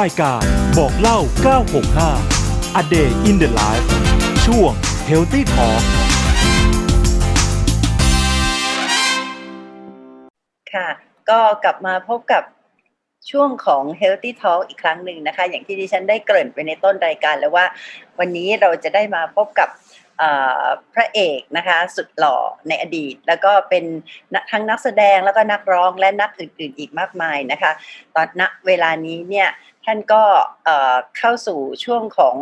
รายการบอกเล่า 965 A Day in the Life ช่วง Healthy Talk ค่ะ ก็กลับมาพบกับช่วงของ Healthy Talk อีกครั้งหนึ่งนะคะ อย่างที่ดิฉันได้เกริ่นไปในต้นรายการแล้วว่า วันนี้เราจะได้มาพบกับ พระเอกนะคะสุดหล่อในอดีต แล้วก็เป็นทั้งนักแสดงแล้วก็นักร้องและนักอื่น ๆ อีกมากมายนะคะ ตอนณเวลานี้เนี่ยท่านก็เข้าสู่ช่วงของ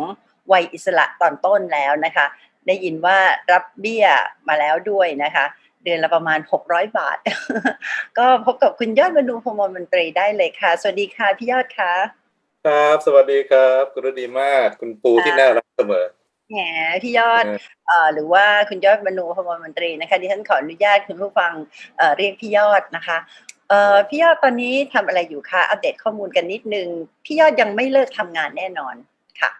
วัยอิสระตอนต้นแล้วนะคะ ได้ยินว่ารับเบี้ยมาแล้วด้วยนะคะ เดือนละประมาณ 600 บาท ก็พบกับคุณยอดบรรดุพมรมนตรีได้เลยค่ะ สวัสดีค่ะพี่ยอดค่ะ ครับ สวัสดีครับ คุณรดีมาก คุณปูที่น่ารักเสมอ แหมพี่ยอดเออเอ่อหรือว่าคุณยอดบรรดุพมรมนตรีนะคะดิฉันขออนุญาตคุณผู้ฟังเอ่อเรียกพี่ยอดนะคะเอ่อพี่ยอดตอนนี้ทำอะไรอยู่คะอัปเดตข้อมูลกันนิดนึงพี่ยอดยังไม่เลิกทำงานแน่นอนค่ะ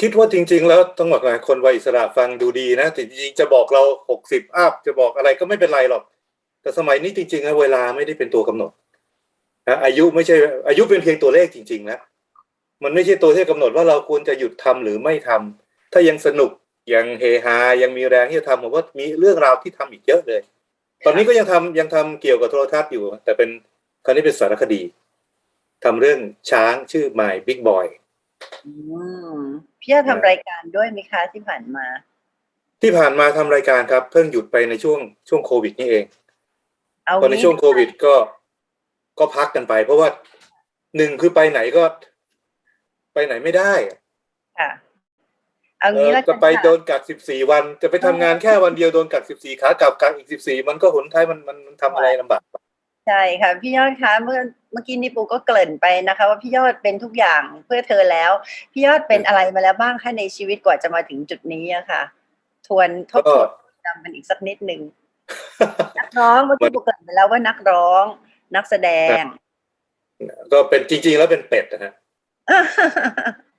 คิดว่าจริง ๆ แล้วต้องบอกว่าคนวัยอิสระฟังดูดีนะแต่จริงๆจะบอกเราหกสิบอัพจะบอกอะไรก็ไม่เป็นไรหรอก แต่สมัยนี้จริงๆแล้วเวลาไม่ได้เป็นตัวกำหนดนะอายุไม่ใช่อายุเป็นเพียงตัวเลขจริงๆแล้วมันไม่ใช่ตัวที่กำหนดว่าเราควรจะหยุดทำหรือไม่ทำ ถ้ายังสนุกยังเฮฮายังมีแรงที่จะทำผมว่ามีเรื่องราวที่ทำอีกเยอะเลย ตอนนี้ก็ยังทำยังทำเกี่ยวกับโทรทัศน์อยู่ แต่เป็นคราวนี้เป็นสารคดีทำเรื่องช้างชื่อ My Big Boy อืมพี่ยอดทำรายการด้วยไหมคะที่ผ่านมา ที่ผ่านมาทำรายการครับ เพิ่งหยุดไปในช่วงช่วงโควิดนี่เองเอาตอนในช่วงโควิดก็ก็พักกันไป เพราะว่าหนึ่งคือไปไหนก็ ไปไหนไม่ได้ค่ะ เอาเองี้อแล้วจะกันไปโดค่ะนกักสิบสี่วัน จะไปทำงานแค่วันเดียวโดนกักสิบสี่ขากลับกักอีกสิบสี่มันก็หนท้ายมันมันมันทำอะไรลำบากใช่ค่ะพี่ยอดคะเมื่อเมื่อกี้นี่ปูก็เกริ่นไปนะคะ ว่าพี่ยอดเป็นทุกอย่างเพื่อเธอแล้ว พี่ยอดเป็นอะไรมาแล้วบ้างคะในชีวิตกว่าจะมาถึงจุดนี้อะค่ะ ทวนทบทวนจำกันอีกสักนิดหนึ่งนักร้องเมื่อกี้ปูเกริ่นไปแล้วว่านักร้อง นักแสดง ก็เป็นจริง ๆ แล้วเป็นเป็ดนะฮะ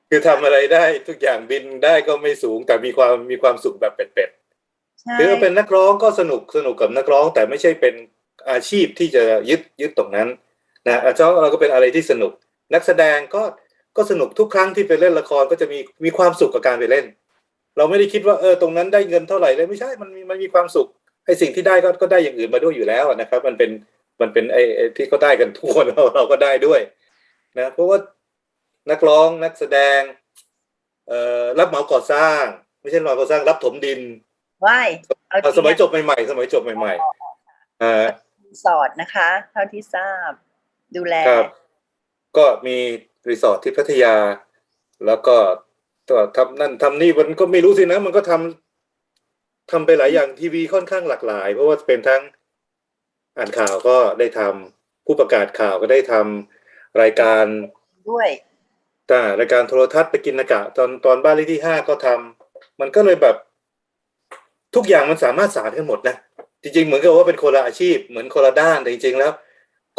คือทำอะไรได้ทุกอย่างบินได้ก็ไม่สูงแต่มีความมีความสุขแบบเป็ดๆใช่คือเป็นนักร้องก็สนุกสนุกกับนักร้อง แต่ไม่ใช่เป็นอาชีพที่จะยึดยึดตรงนั้นนะอาจารย์เราก็เป็นอะไรที่สนุก นักแสดงก็ก็สนุกทุกครั้งที่ไปเล่นละครก็จะมีมีความสุขกับการไปเล่น เราไม่ได้คิดว่าเออตรงนั้นได้เงินเท่าไหร่เลยไม่ใช่มันมีมันมีความสุขไอ้สิ่งที่ได้ก็ก็ได้อย่างอื่นมาด้วยอยู่แล้วนะครับ มันเป็นมันเป็นไอ้ไอ้ที่เขาได้กันทุกคนเราเราก็ได้ด้วยนะเพราะว่า นักร้องนักแสดง เอ่อรับเหมาก่อสร้าง ไม่ใช่รับเหมาก่อสร้างรับถมดินว่ายเอาจอะริงสมัยจบใหม่ๆสมัยจบใหม่ๆอ่ารีสอร์ทนะคะ เท่าที่ทราบดูแลครับก็มีรีสอร์ทที่พัทยา แล้วก็ก็ทำนั่นทำนี่มันก็ไม่รู้สินะ มันก็ทำทำไปหลายอย่างทีวีค่อนข้างหลากหลาย เพราะว่าเป็นทั้งอ่านข่าวก็ได้ทำผู้ประกาศข่าวก็ได้ทำรายการด้วย ต่ารายการโทรทัศน์ไปกินนากะ ตอนตอนบ้านเลขที่ห้าก็ทำมันก็เลยแบบ ทุกอย่างมันสามารถสานกันหมดนะจริงๆ เหมือนกับว่าเป็นคนละอาชีพ เหมือนคนละด้านแต่จริงๆแล้ว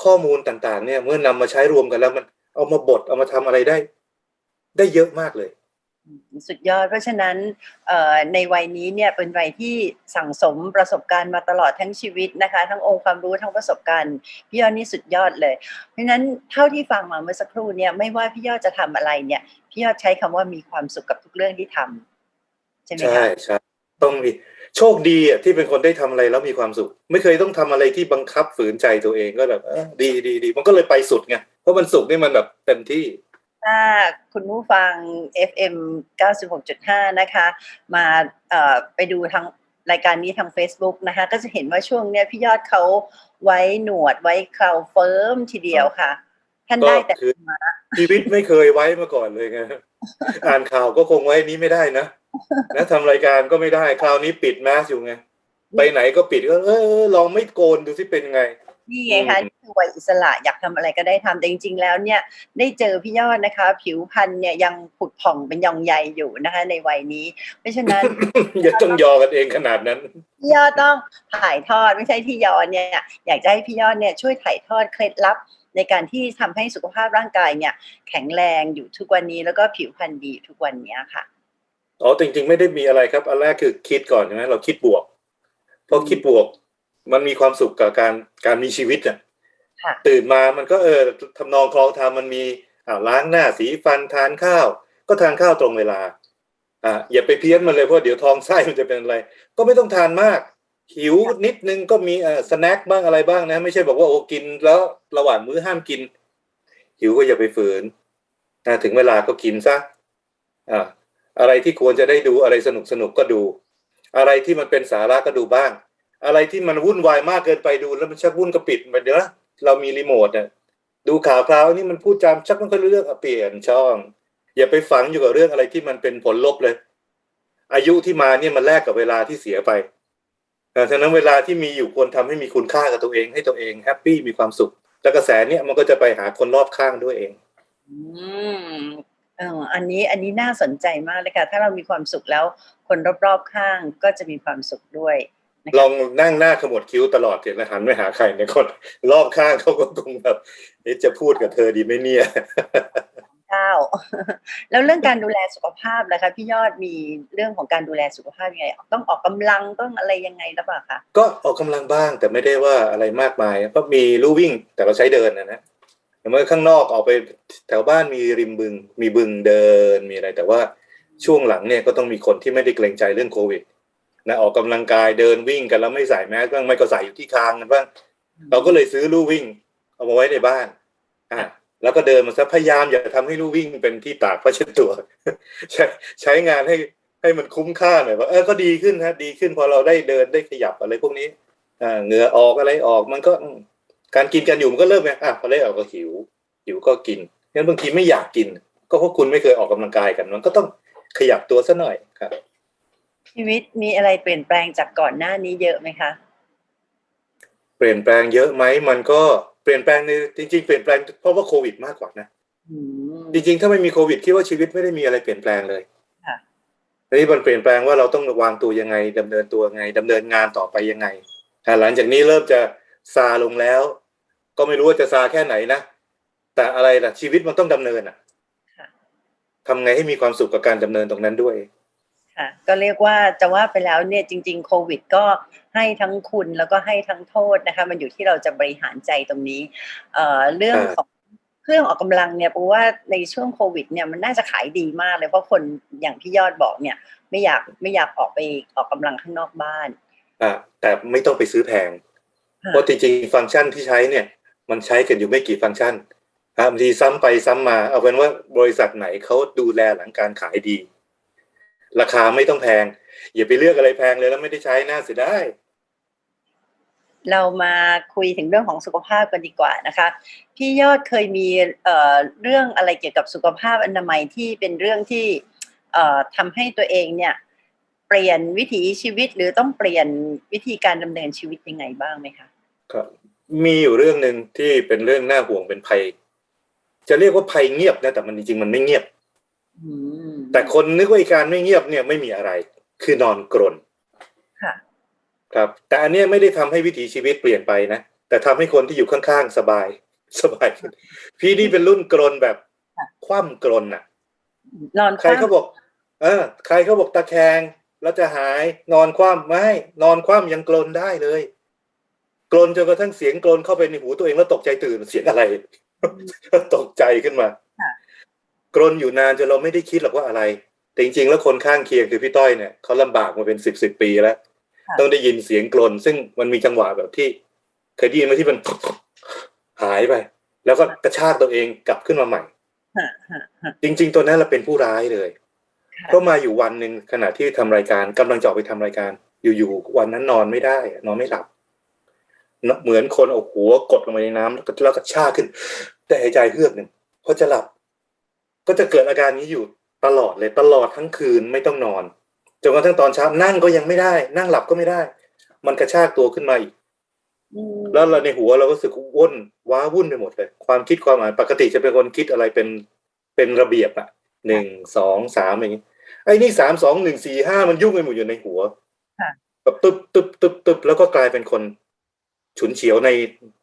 ข้อมูลต่างๆ เนี่ย เมื่อนำมาใช้รวมกันแล้วมันเอามาบดเอามาทำอะไรได้ ได้เยอะมากเลย สุดยอด เพราะฉะนั้นในวัยนี้เนี่ยเป็นวัยที่สั่งสมประสบการณ์มาตลอดทั้งชีวิตนะคะ ทั้งองค์ความรู้ทั้งประสบการณ์พี่ยอดนี่สุดยอดเลย เพราะฉะนั้นเท่าที่ฟังมาเมื่อสักครู่เนี่ยไม่ว่าพี่ยอดจะทำอะไรเนี่ยพี่ยอดใช้คำว่ามีความสุขกับทุกเรื่องที่ทำใช่ไหมคะใช่ใช่ต้องมีโชคดีอะที่เป็นคนได้ทำอะไรแล้วมีความสุข ไม่เคยต้องทำอะไรที่บังคับฝืนใจตัวเองก็แบบดีดีดีมันก็เลยไปสุดไงเพราะมันสุขนี่มันแบบเต็มที่ ถ้าคุณผู้ฟัง FM 96.5 นะคะ มาเอ่อไปดูทางรายการนี้ทาง Facebook นะคะ ก็จะเห็นว่าช่วงเนี้ยพี่ยอดเขาไว้หนวดไว้เคราเฟิร์มทีเดียวค่ะ ท่านก็ได้แต่คือชีวิตไม่เคยไว้มาก่อนเลยไงอ่านข่าวก็คงไว้นี้ไม่ได้นะนะทำรายการก็ไม่ได้คราวนี้ปิดแมสอยู่ไง ไปไหนก็ปิดก็เออลองไม่โกนดูสิเป็นไง นี่ไงคะ อืมนี่คือวัยอิสระอยากทำอะไรก็ได้ทำแต่จริงๆแล้วเนี่ยได้เจอพี่ยอดนะคะ ผิวพรรณเนี่ยยังผุดผ่องเป็นยองใยอยู่นะคะ ในวัยนี้ เพราะฉะนั้นอย่าต้องยอกันเองขนาดนั้นพี่ยอดต้องถ่ายทอดไม่ใช่ที่ยอดเนี่ยอยากจะให้พี่ยอดเนี่ยช่วยถ่ายทอดเคล็ดลับในการที่ทำให้สุขภาพร่างกายเนี่ย แข็งแรงอยู่ทุกวันนี้แล้วก็ผิวพรรณดีทุกวันเนี้ยค่ะอ๋อจริงๆไม่ได้มีอะไรครับ อันแรกคือคิดก่อนใช่ไหมเราคิดบวกพอคิดบวก มันมีความสุขกับการการมีชีวิตอะค่ะ ตื่นมามันก็เออทำนองคลองธรรมมันมีอ่าล้างหน้าสีฟันทานข้าว ก็ทานข้าวตรงเวลาอ่าอย่าไปเพี้ยนมันเลยเพราะเดี๋ยวท้องไส้มันจะเป็นอะไร ก็ไม่ต้องทานมาก หิวนิดนึงก็มีเออสแน็คบ้างอะไรบ้างนะ ไม่ใช่บอกว่าโอ้กินแล้วระหว่างมื้อห้ามกิน หิวก็อย่าไปฝืนนะถึงเวลาก็กินซะอ่าอะไรที่ควรจะได้ดูอะไรสนุกสนุกก็ดู อะไรที่มันเป็นสาระก็ดูบ้าง อะไรที่มันวุ่นวายมากเกินไปดูแล้วมันชักวุ่นก็ปิดไปเดี๋ยวนะ เรามีรีโมทเนี่ยดูข่าวคราวนี่มันพูดจามชักมันก็เรื่องเปลี่ยนช่อง อย่าไปฝังอยู่กับเรื่องอะไรที่มันเป็นผลลบเลย อายุที่มาเนี่ยมันแลกกับเวลาที่เสียไปฉะนั้นเวลาที่มีอยู่ควรทำให้มีคุณค่ากับตัวเองให้ตัวเองแฮปปี้มีความสุข แล้วกระแสเนี่ยมันก็จะไปหาคนรอบข้างด้วยเองอืมเอออันนี้อันนี้น่าสนใจมากเลยค่ะ ถ้าเรามีความสุขแล้ว คนรอบๆข้างก็จะมีความสุขด้วย ลองนั่งหน้าขมวดคิ้วตลอดเห็นแล้วหันไม่หาใครเนี่ยคนรอบข้างเขาก็คงแบบเอ๊ะจะพูดกับเธอดีไหมเนี่ยเก้าแล้วเรื่องการดูแลสุขภาพนะคะพี่ยอดมีเรื่องของการดูแลสุขภาพยังไงต้องออกกำลังต้องอะไรยังไงหรือเปล่าคะก็ออกกำลังบ้างแต่ไม่ได้ว่าอะไรมากมายก็มีลู่วิ่งแต่เราใช้เดินนะนะอย่างเมื่อข้างนอกออกไปแถวบ้านมีริมบึง มีบึงเดินมีอะไร แต่ว่าช่วงหลังเนี่ยก็ต้องมีคนที่ไม่ได้เกรงใจเรื่องโควิด นะออกกำลังกายเดินวิ่งกันแล้วไม่ใส่แมสบ้างไม่ก็ใส่อยู่ที่คางกันบ้างเราก็เลยซื้อลู่วิ่ง เอามาไว้ในบ้านอะแล้วก็เดินมาซะพยายามอย่าทำให้ลู่วิ่งเป็นที่ตากผ้าเช็ดตัว ใช้ใช้งานให้ให้มันคุ้มค่าหน่อยว่าเออก็ดีขึ้นฮะดีขึ้นพอเราได้เดินได้ขยับอะไรพวกนี้อ่าเหงื่อออกอะไรออกมันก็อืมการกินกันอยู่มันก็เริ่มไงอะพอได้ออกก็หิวหิวก็กินงั้นบางทีไม่อยากกิน ก็เพราะคุณไม่เคยออกกำลังกายกัน มันก็ต้องขยับตัวซะหน่อยครับ ชีวิตมีอะไรเปลี่ยนแปลงจากก่อนหน้านี้เยอะไหมคะ เปลี่ยนแปลงเยอะไหมมันก็เปลี่ยนแปลงในจริงๆเปลี่ยนแปลงเพราะว่าโควิดมากกว่านะอืมจริงๆ ถ้าไม่มีโควิดคิดว่าชีวิตไม่ได้มีอะไรเปลี่ยนแปลงเลยค่ะทีนี้มันเปลี่ยนแปลงว่าเราต้องวางตัวยังไงดำเนินตัวยังไงดำเนินงานต่อไปยังไงอ่าหลังจากนี้เริ่มจะซาลงแล้ว ก็ไม่รู้ว่าจะซาแค่ไหนนะแต่อะไรล่ะชีวิตมันต้องดำเนินอะค่ะทำไงให้มีความสุขกับการดำเนินตรงนั้นด้วย ค่ะก็เรียกว่าจะว่าไปแล้วเนี่ยจริง ๆ โควิด ก็ให้ทั้งคุณแล้วก็ให้ทั้งโทษนะคะ มันอยู่ที่เราจะบริหารใจตรงนี้เอ่อเรื่องอ่าของเครื่องออกกำลังเนี่ยเพราะว่าในช่วงโควิดเนี่ยมันน่าจะขายดีมากเลยเพราะคนอย่างพี่ยอดบอกเนี่ย ไม่อยากไม่อยากออกไปออกกำลังข้างนอกบ้านอ่าแต่ไม่ต้องไปซื้อแพงค่ะเพราะจริงๆฟังก์ชันที่ใช้เนี่ย มันใช้กันอยู่ไม่กี่ฟังก์ชันอะบางทีซ้ำไปซ้ำมา เอาเป็นว่าบริษัทไหนเขาดูแลหลังการขายดี ราคาไม่ต้องแพง อย่าไปเลือกอะไรแพงเลยแล้วไม่ได้ใช้น่าเสียดายเรามาคุยถึงเรื่องของสุขภาพกันดีกว่านะคะ พี่ยอดเคยมีเอ่อเรื่องอะไรเกี่ยวกับสุขภาพอนามัยที่เป็นเรื่องที่เอ่อทำให้ตัวเองเนี่ย เปลี่ยนวิถีชีวิตหรือต้องเปลี่ยนวิธีการดำเนินชีวิตยังไงบ้างไหมคะครับมีอยู่เรื่องหนึ่งที่เป็นเรื่องน่าห่วงเป็นภัย จะเรียกว่าภัยเงียบนะแต่มันจริงๆมันไม่เงียบ อืม แต่คนนึกว่าไอ้การไม่เงียบเนี่ยไม่มีอะไร คือนอนกรนค่ะครับ แต่อันเนี้ยไม่ได้ทำให้วิถีชีวิตเปลี่ยนไปนะ แต่ทำให้คนที่อยู่ข้างๆสบาย สบายขึ้นพี่นี่เป็นรุ่นกรนแบบค่ะคว่ำกรนอะนอนใครเขาบอก เออ ใครเขาบอกตะแคงแล้วจะหายนอนคว่ำไม่นอนคว่ำยังกรนได้เลยกรนจนกระทั่งเสียงกรนเข้าไปในหูตัวเองแล้วตกใจตื่นเสียงอะไร ตกใจขึ้นมา กรนอยู่นานจนเราไม่ได้คิดหรอกว่าอะไร แต่จริง ๆ แล้วคนข้างเคียงคือพี่ต้อยเนี่ยเขาลำบากมาเป็นสิบสิบปีแล้ว ต้องได้ยินเสียงกรนซึ่งมันมีจังหวะแบบที่ เคยได้ยินไหมที่มันหายไป แล้วก็กระชากตัวเองกลับขึ้นมาใหม่ฮะฮะฮะจริง ๆ ตัวนั้นเราเป็นผู้ร้ายเลยค่ะก็มาอยู่วันหนึ่งขณะที่ทำรายการกำลังจะออกไปทำรายการ อยู่ๆวันนั้นนอนไม่ได้ นอนไม่หลับนะเหมือนคนเอาหัวกดลงไปในน้ำแล้วก็แล้วก็ชากขึ้น แต่หายใจเฮือกหนึ่งพอจะหลับ ก็จะเกิดอาการนี้อยู่ตลอดเลยตลอดทั้งคืนไม่ต้องนอนจนกระทั่งตอนเช้านั่งก็ยังไม่ได้ นั่งหลับก็ไม่ได้ มันกระชากตัวขึ้นมาอีกอืมแล้วเราในหัวเราก็รู้สึกว่นว้าวุ่นไปหมดเลย ความคิดความหมายปกติจะเป็นคนคิดอะไรเป็นเป็นระเบียบอะหนึ่งสองสามอย่างนี้ไอ้นี่สามสองหนึ่งสี่ห้ามันยุ่งไปหมดอยู่ในหัวค่ะแบบตึ๊บตึ๊บตึ๊บตึ๊บแล้วก็กลายเป็นคน ฉุนเฉียวใน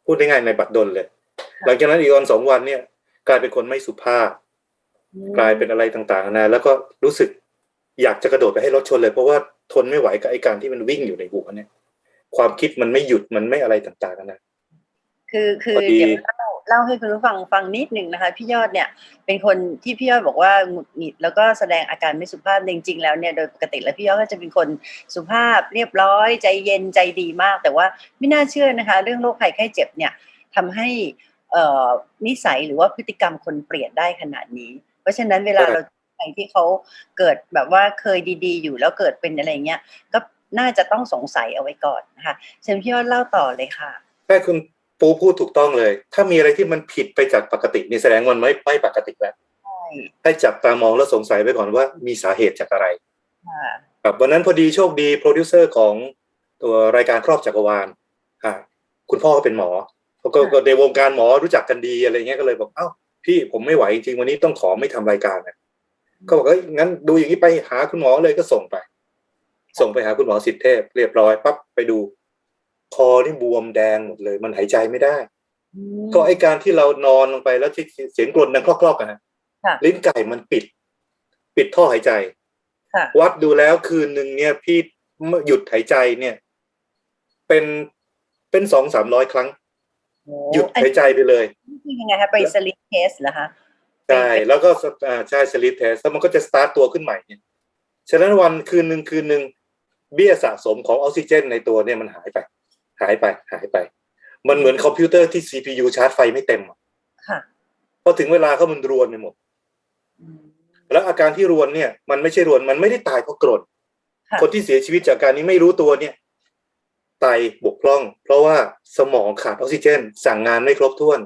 พูดง่ายๆในบัดดลเลย หลังจากนั้นอีกวันสองวันเนี่ย กลายเป็นคนไม่สุภาพ กลายเป็นอะไรต่างๆนานาแล้วก็รู้สึกอยากจะกระโดดไปให้รถชนเลย เพราะว่าทนไม่ไหวกับไอ้การที่มันวิ่งอยู่ในหัวเนี่ย ความคิดมันไม่หยุดมันไม่อะไรต่างๆกันานะคือคือพอดีเดี๋ยวเล่าเล่าให้คุณผู้ฟังฟังนิดหนึ่งนะคะ พี่ยอดเนี่ยเป็นคนที่พี่ยอดบอกว่าหงุดหงิดแล้วก็แสดงอาการไม่สุภาพจริงๆแล้วเนี่ยโดยปกติแล้วพี่ยอดก็จะเป็นคนสุภาพเรียบร้อย ใจเย็นใจดีมาก แต่ว่าไม่น่าเชื่อนะคะ เรื่องโรคภัยไข้เจ็บเนี่ยทำให้เอ่อนิสัยหรือว่าพฤติกรรมคนเปลี่ยนได้ขนาดนี้เพ ราะฉะนั้นเวลาใช่เราใครที่เขาเกิดแบบว่าเคยดี ๆ อยู่แล้วเกิดเป็นอะไรเงี้ยก็น่าจะต้องสงสัยเอาไว้ก่อนนะคะเชิญพี่ยอดเล่าต่อเลยค่ะแม่คุณปูพูดถูกต้องเลย ถ้ามีอะไรที่มันผิดไปจากปกตินี่แสดงว่ามันไม่ไม่ปกติแล้วใช่ให้จับตามองแล้วสงสัยไปก่อนว่ามีสาเหตุจากอะไรค่ะครับวันนั้นพอดีโชคดีโปรดิวเซอร์ของตัวรายการครอบจักรวาลอ่าคุณพ่อก็เป็นหมอเขาก็ก็ในวงการหมอรู้จักกันดีอะไรเงี้ยก็เลยบอกเอ้า พี่ผมไม่ไหวจริงๆวันนี้ต้องขอไม่ทำรายการนะก็บอกเอ้ยงั้นดูอย่างนี้ไปหาคุณหมอเลยก็ส่งไป ส่งไปหาคุณหมอสิทธิเทพ เรียบร้อยปั๊บไปดู คอนี่บวมแดงหมดเลย มันหายใจไม่ได้อืมก็ไอการที่เรานอนลงไปแล้วที่เสียงกรนดังคลอกๆกันนะค่ะลิ้นไก่มันปิด ปิดท่อหายใจค่ะวัดดูแล้วคืนหนึ่งเนี่ยพี่หยุดหายใจเนี่ย เป็นเป็นสองสามร้อยครั้งโอ้ หยุดอันหายใจไปเลยนี้คือยังไงคะไปสลิปเทสเหรอคะใช่แล้วก็สอ่าใช่สลิปเทสแล้วมันก็จะสตาร์ตตัวขึ้นใหม่เนี่ยฉะนั้นวันคืนหนึ่งคืนหนึ่งเบี้ยสะสมของออกซิเจน ในตัวเนี่ยมันหายไป หายไปหายไป มันเหมือนคอมพิวเตอร์ที่ CPU ชาร์จไฟไม่เต็มอะค่ะพอถึงเวลาเขามันรวนไปหมดอืมแล้วอาการที่รวนเนี่ย มันไม่ใช่รวนมันไม่ได้ตายเพราะกรดค่ะคนที่เสียชีวิตจากการนี้ไม่รู้ตัวเนี่ย ไตบกพร่อง เพราะว่าสมองขาดออกซิเจน สั่งงานไม่ครบถ้วน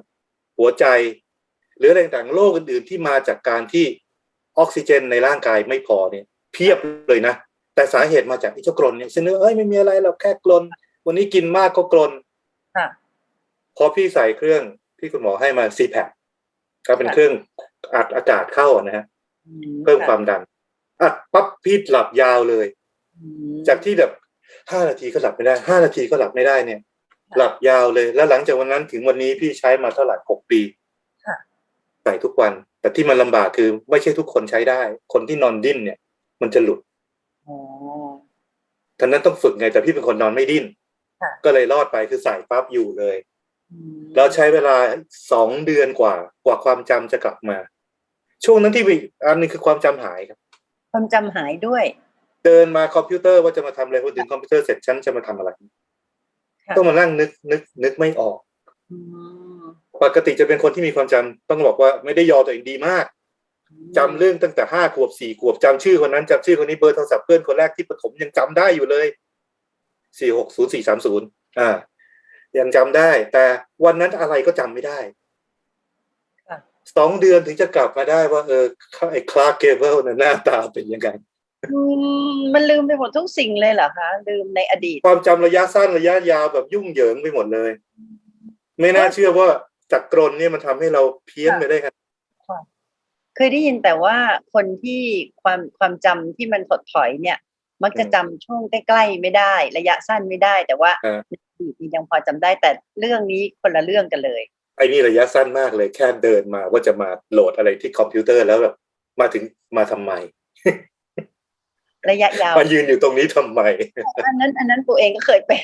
หัวใจ หรืออะไรต่างๆโรคอื่นๆที่มาจากการที่ออกซิเจนในร่างกายไม่พอเนี่ยเพียบเลยนะ แต่สาเหตุมาจากไอ้เจ้ากรนเนี่ยฉันนึกว่าเอ้ยไม่มีอะไรเราแค่กรนวันนี้กินมากก็กรนค่ะพอพี่ใส่เครื่องที่คุณหมอให้มาซีแพคก็เป็นค่ะเครื่องอัดอากาศเข้าอะนะฮะอืเพิ่มความดันอัดปั๊บพี่หลับยาวเลยอืมจากที่แบบ ห้านาทีก็หลับไม่ได้ห้านาทีก็หลับไม่ได้เนี่ย หลับยาวเลย แล้วหลังจากวันนั้นถึงวันนี้พี่ใช้มาเท่าไหร่หกปีค่ะใส่ทุกวัน แต่ที่มันลำบากคือไม่ใช่ทุกคนใช้ได้ คนที่นอนดิ้นเนี่ย มันจะหลุดอ๋อท่านั้นต้องฝึกไง แต่พี่เป็นคนนอนไม่ดิ้นค่ะก็เลยรอดไปคือใส่ปั๊บอยู่เลยอืมแล้วใช้เวลาสองเดือนกว่า กว่าความจำจะกลับมา ช่วงนั้นที่มีอันหนึงคือความจำหายครับ ความจำหายด้วย เดินมาคอมพิวเตอร์ว่าจะมาทำอะไรพอถึงคอมพิวเตอร์เสร็จฉันจะมาทำอะไรค่ะต้องมานั่งนึกนึกนึกไม่ออกอืมปกติจะเป็นคนที่มีความจำต้องบอกว่าไม่ได้ยอตัวเองดีมากจำเรื่องตั้งแต่ห้าขวบสี่ขวบจำชื่อคนนั้นจำชื่อคนนี้เบอร์โทรศัพท์เพื่อนคนแรกที่ประถมยังจำได้อยู่เลยสี่หกศูนย์สี่สามศูนย์อ่า ยังจำได้ แต่วันนั้นอะไรก็จำไม่ได้ค่ะสองเดือนถึงจะกลับมาได้ว่า เออไอ้คลาร์กเกเบิลน่ะหน้าตาเป็นยังไงอื มมันลืมไปหมดทุกสิ่งเลยเหรอคะลืมในอดีต ความจำระยะสั้นระยะยาวแบบยุ่งเหยิงไปหมดเลย ไม่น่าเชื่อว่าจากกรนเนี่ยมันทำให้เราเพี้ยนไปได้ขนาดเคยได้ยินแต่ว่าคนที่ความความจำที่มันถดถอยเนี่ย มักจะจำช่วงใกล้ๆไม่ได้ ระยะสั้นไม่ได้ แต่ว่าในอดีตนี่ยังพอจำได้แต่เรื่องนี้คนละเรื่องกันเลยไอ้นี่ระยะสั้นมากเลยแค่เดินมาว่าจะมาโหลดอะไรที่คอมพิวเตอร์แล้วแบบมาถึงมาทำไม ระยะยาวมายืนอยู่ตรงนี้ทำไม อันนั้นอันนั้นตัวเองก็เคยเป็น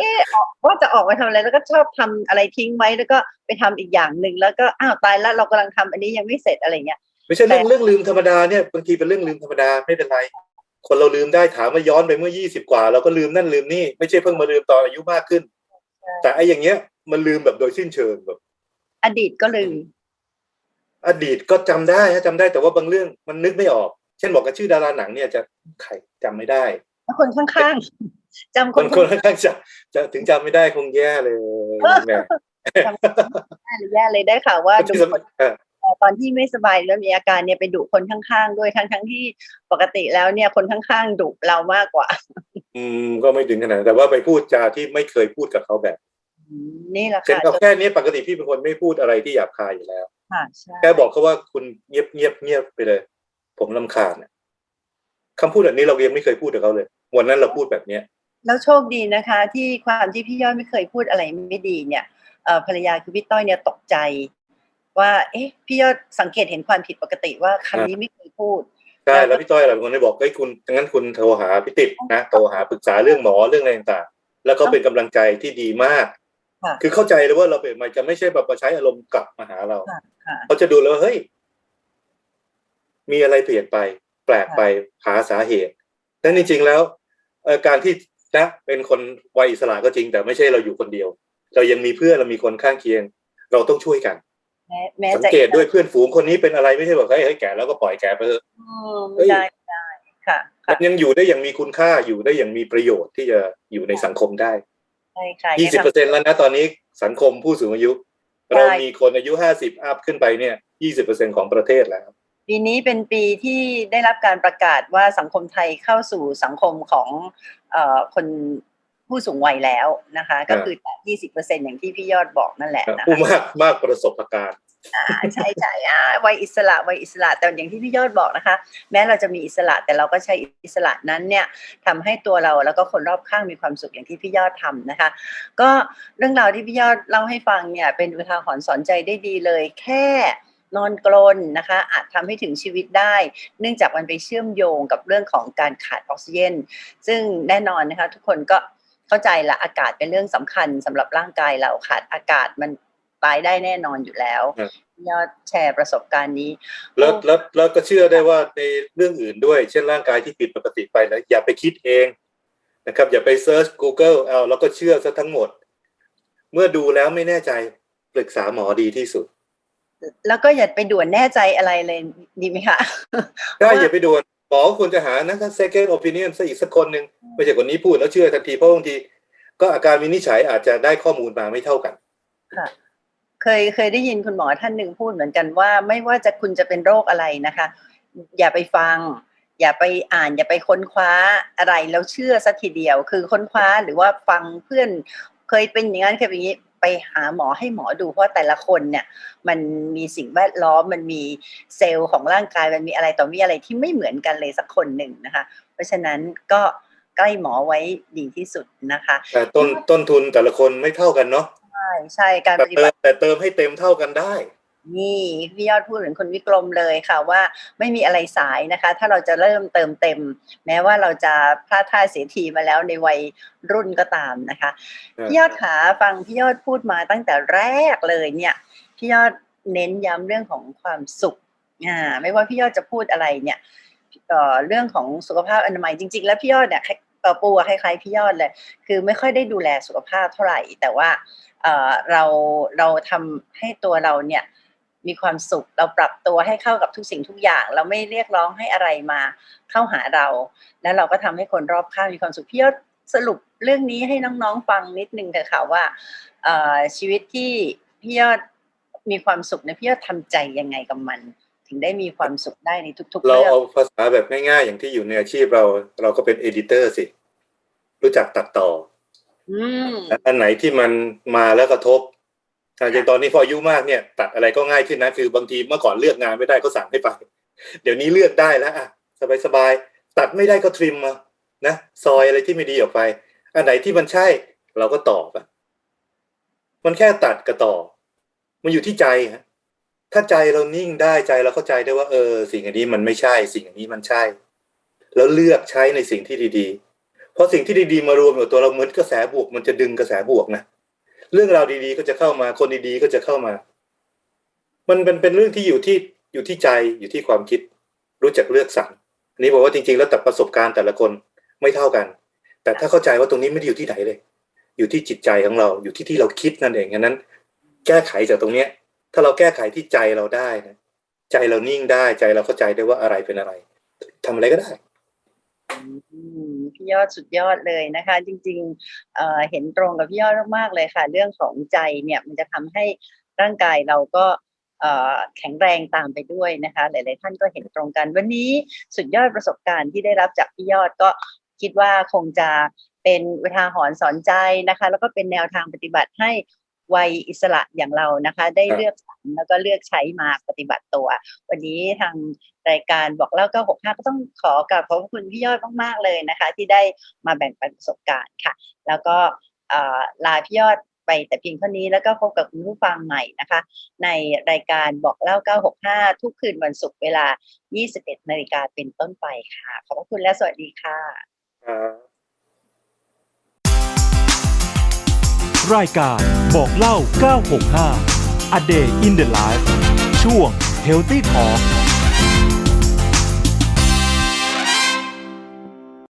เออออกว่าจะออกมาทำอะไรแล้วก็ชอบทำอะไรทิ้งไว้แล้วก็ไปทำอีกอย่างหนึ่งแล้วก็อ้าวตายแล้วเรากำลังทำอันนี้ยังไม่เสร็จอะไรเงี้ยไม่ใช่เรื่องแต่เรื่องลืมธรรมดาเนี่ยบางทีเป็นเรื่องลืมธรรมดาไม่เป็นไร คนเราลืมได้ถามมาย้อนไปเมื่อยี่สิบกว่าเราก็ลืมนั่นลืมนี่ไม่ใช่เพิ่งมาลืมตอนอายุมากขึ้น แต่ไอ้อย่างเงี้ย มันลืมแบบโดยสิ้นเชิงแบบ อดีตก็ลืม อดีตก็จำได้ฮะจำได้แต่ว่าบางเรื่องมันนึกไม่ออก เช่นบอกกันชื่อดาราหนังเนี่ยจะใครจำไม่ได้แล้วคนข้างๆจำคคนนคนข้างๆจะจะถึงจำไม่ได้คงแย่เลยแม่จำได้หรือแย่เลยได้ข่าวว่าดูที่สำคนเออตอนที่ไม่สบายแล้วมีอาการเนี่ยไปดุคนข้างๆด้วยทั้งทั้งๆที่ปกติแล้วเนี่ยคนข้างๆดุเรามากกว่า อืมก็ไม่ถึงขนาดนั้นแต่ว่าไปพูดจาที่ไม่เคยพูดกับเขาแบบอืมนี่แหละเช่นค่ะเอาแค่นี้ปกติพี่เป็นคนไม่พูดอะไรที่หยาบคายอยู่แล้วค่ะใช่แค่บอกเขาว่าคุณเงียบเงียบเงียบไปเลย ผมลำคาญน่ะคำพูดแบบนี้เรายังไม่เคยพูดกับเขาเลย วันนั้นเราพูดแบบเนี้ยแล้วโชคดีนะคะ ที่ความที่พี่ยอดไม่เคยพูดอะไรไม่ดีเนี่ยเอ่อภรรยาคือพี่ต้อยเนี่ยตกใจ ว่า เอ๊ะ พี่ยอดสังเกตเห็นความผิดปกติว่าคำนี้ไม่เคยพูดใช่แล้วพี่ต้อยอะไรเป็นคนที่บอกเฮ้ยคุณงั้นคุณโทรหาพี่ติดนะโทรหาปรึกษาเรื่องหมอเรื่องอะไรต่างๆ แล้วก็เป็นกำลังใจที่ดีมากค่ะคือเข้าใจเลยว่าเราเป็นมันจะไม่ใช่แบบมาใช้อารมณ์กลับมาหาเราค่ะค่ะเขาจะดูแล้วว่าเฮ้ย มีอะไรเปลี่ยนไป แปลกไปหาสาเหตุแต่จริง ๆ แล้วเอ่อการที่นะเป็นคนวัยอิสระก็จริง แต่ไม่ใช่เราอยู่คนเดียว เรายังมีเพื่อนเรามีคนข้างเคียง เราต้องช่วยกันแม้แม้สังจะเกตด้วยเพื่อนฝูงคนนี้เป็นอะไรไม่ใช่แบบเฮ้ยเฮ้ยแก่แล้วก็ปล่อยแก่ไปเถอะอืมไม่ได้ไม่ได้ค่ะมัค่ะนยังอยู่ได้อย่างมีคุณค่าอยู่ได้อย่างมีประโยชน์ที่จะอยู่ในสังคมได้ใช่ค่ะยี่สิบเปอร์เซ็นแล้วนะตอนนี้สังคมผู้สูงอายุใช่เรามีคนอายุห้าสิบอัพขึ้นไปเนี่ยยี่สิบเปอร์เซ็นของประเทศแล้ว ปีนี้เป็นปีที่ได้รับการประกาศว่าสังคมไทยเข้าสู่สังคมของเอ่อคนผู้สูงวัยแล้วนะคะ ก็คือยี่สิบเปอร์เซ็นอย่างที่พี่ยอดบอกนั่นแหละนะผู้คะมากมากประสบการณ์อ่าใช่ใช่อ่าวัยอิสระวัยอิสระแต่อย่างที่พี่ยอดบอกนะคะ แม้เราจะมีอิสระแต่เราก็ใช้อิสระนั้นเนี่ยทำให้ตัวเราแล้วก็คนรอบข้างมีความสุขอย่างที่พี่ยอดทำนะคะ ก็เรื่องราวที่พี่ยอดเล่าให้ฟังเนี่ยเป็นอุทาหรณ์สอนใจได้ดีเลย แค่ นอนกรนนะคะ อาจทำให้ถึงชีวิตได้ เนื่องจากมันไปเชื่อมโยงกับเรื่องของการขาดออกซิเจนซึ่งแน่นอนนะคะ ทุกคนก็เข้าใจละอากาศเป็นเรื่องสำคัญสำหรับร่างกายเราขาดอากาศมันตายได้แน่นอนอยู่แล้วครับพี่ยอดแชร์ประสบการณ์นี้ แล้วโอ้แล้วแล้วก็เชื่อได้ว่าในเรื่องอื่นด้วย เช่นร่างกายที่ผิดปกติไปแล้วอย่าไปคิดเองนะครับอย่าไปเซิร์ช Google เอาแล้วก็เชื่อซะทั้งหมด เมื่อดูแล้วไม่แน่ใจปรึกษาหมอดีที่สุด แล้วก็อย่าไปด่วนแน่ใจอะไรเลยดีไหมคะได้ว่าอย่าไปด่วนหมอควรจะหานะ second opinion ซะอีกสักคนหนึ่งไม่ใช่คนนี้พูดแล้วเชื่อทันทีเพราะบางทีก็อาการวินิจฉัยอาจจะได้ข้อมูลมาไม่เท่ากันเคยเคยได้ยินคุณหมอท่านหนึ่งพูดเหมือนกันว่า ไม่ว่าจะคุณจะเป็นโรคอะไรนะคะ อย่าไปฟัง อย่าไปอ่าน อย่าไปค้นคว้าอะไรแล้วเชื่อสัทีเดียว คือค้นคว้าหรือว่าฟังเพื่อน เคยเป็นอย่างนั้นเคยเป็นอย่างนี้ไป หาหมอให้หมอดูเพราะแต่ละคนเนี่ย มันมีสิ่งแวดล้อมมันมีเซลล์ของร่างกายมันมีอะไรต่อมีอะไรที่ไม่เหมือนกันเลยสักคนหนึ่งนะคะ เพราะฉะนั้นก็ใกล้หมอไว้ดีที่สุดนะคะ แต่ต้นต้นทุนแต่ละคนไม่เท่ากันเนาะใช่ใช่การแต่ปฏิเติบัมติแต่เติมให้เต็มเท่ากันได้ นี่พี่ยอดพูดถึงคนวิกรมเลยค่ะว่าไม่มีอะไรสายนะคะ ถ้าเราจะเริ่มเติมเต็ม แม้ว่าเราจะพลาดท่าเสียทีมาแล้วในวัยรุ่นก็ตามนะคะครับพี่ยอดขาฟังพี่ยอดพูดมาตั้งแต่แรกเลยเนี่ยพี่ยอดเน้นย้ำเรื่องของความสุขอ่าไม่ว่าพี่ยอดจะพูดอะไรเนี่ยเอ่อเรื่องของสุขภาพอนามัยจริง ๆ แล้วพี่ยอดเนี่ยเอ่อปูอะคล้ายๆพี่ยอดเลย คือไม่ค่อยได้ดูแลสุขภาพเท่าไหร่ แต่ว่าเอ่อเราเราทำให้ตัวเราเนี่ย มีความสุข เราปรับตัวให้เข้ากับทุกสิ่งทุกอย่าง เราไม่เรียกร้องให้อะไรมาเข้าหาเรา แล้วเราก็ทำให้คนรอบข้างมีความสุขพี่ยอดสรุปเรื่องนี้ให้น้องๆฟังนิดนึงเถอะค่ะว่าเอ่อชีวิตที่พี่ยอดมีความสุขเนี่ยพี่ยอดทำใจยังไงกับมัน ถึงได้มีความสุขได้ในทุกๆเราเรื่องเอาภาษาแบบง่ายๆ อย่างที่อยู่ในอาชีพเราเราก็เป็นเอดิเตอร์สิ รู้จักตัดต่ออืมอันไหนที่มันมาแล้วกระทบ อย่างตอนนี้พออายุมากเนี่ย ตัดอะไรก็ง่ายขึ้นนะคือบางทีเมื่อก่อนเลือกงานไม่ได้ก็สั่งให้ไป เดี๋ยวนี้เลือกได้แล้วอะสบายๆตัดไม่ได้ก็ทริมมานะซอยอะไรที่ไม่ดีออกไป อันไหนที่มันใช่ เราก็ต่อไปมันแค่ตัดกับต่อ มันอยู่ที่ใจฮะถ้าใจเรานิ่งได้ใจเราเข้าใจได้ว่า เออ สิ่งอันนี้มันไม่ใช่ สิ่งอันนี้มันใช่ แล้วเลือกใช้ในสิ่งที่ดีๆ เพราะสิ่งที่ดีๆมารวมกับตัวเราเหมือนกระแสบวก มันจะดึงกระแสบวกนะ เรื่องราวดีๆก็จะเข้ามา คนดีๆก็จะเข้ามา มันเป็นเป็นเรื่องที่อยู่ที่อยู่ที่ใจอยู่ที่ความคิด รู้จักเลือกสรรอันนี้บอกว่าจริงๆ แล้วแต่ประสบการณ์แต่ละคนไม่เท่ากัน แต่ถ้าเข้าใจว่าตรงนี้ไม่ได้อยู่ที่ไหนเลย อยู่ที่จิตใจของเราอยู่ที่ที่เราคิดนั่นเองฉะนั้น แก้ไขจากตรงเนี้ย ถ้าเราแก้ไขที่ใจเราได้นะใจเรานิ่งได้ใจเราเข้าใจได้ว่าอะไรเป็นอะไรทำอะไรก็ได้ พี่ยอดสุดยอดเลยนะคะ จริงๆเเห็นตรงกับพี่ยอดมากๆเลยค่ะ เรื่องของใจเนี่ยมันจะทำให้ร่างกายเราก็แข็งแรงตามไปด้วยนะคะ หลาย ๆ ท่านก็เห็นตรงกัน วันนี้สุดยอดประสบการณ์ที่ได้รับจากพี่ยอดก็คิดว่าคงจะเป็นอุทาหรณ์สอนใจนะคะ แล้วก็เป็นแนวทางปฏิบัติให้ วัยอิสระอย่างเรานะคะ ได้ครับเลือกสรรแล้วก็เลือกใช้มาปฏิบัติตัว วันนี้ทางรายการบอกเล่า965 ก็ต้องขอกราบขอบพระคุณพี่ยอดมาก ๆ เลยนะคะ ที่ได้มาแบ่งปันประสบการณ์ค่ะ แล้วก็เอ่อลาพี่ยอดไปแต่เพียงเท่านี้แล้วก็พบกับคุณผู้ฟังใหม่นะคะ ในรายการบอกเล่า 965 ทุกคืนวันศุกร์เวลา 21 นาฬิกาเป็นต้นไปค่ะ ขอบพระคุณและสวัสดีค่ะ รายการบอกเล่า 965 A Day in the Life ช่วง Healthy Talk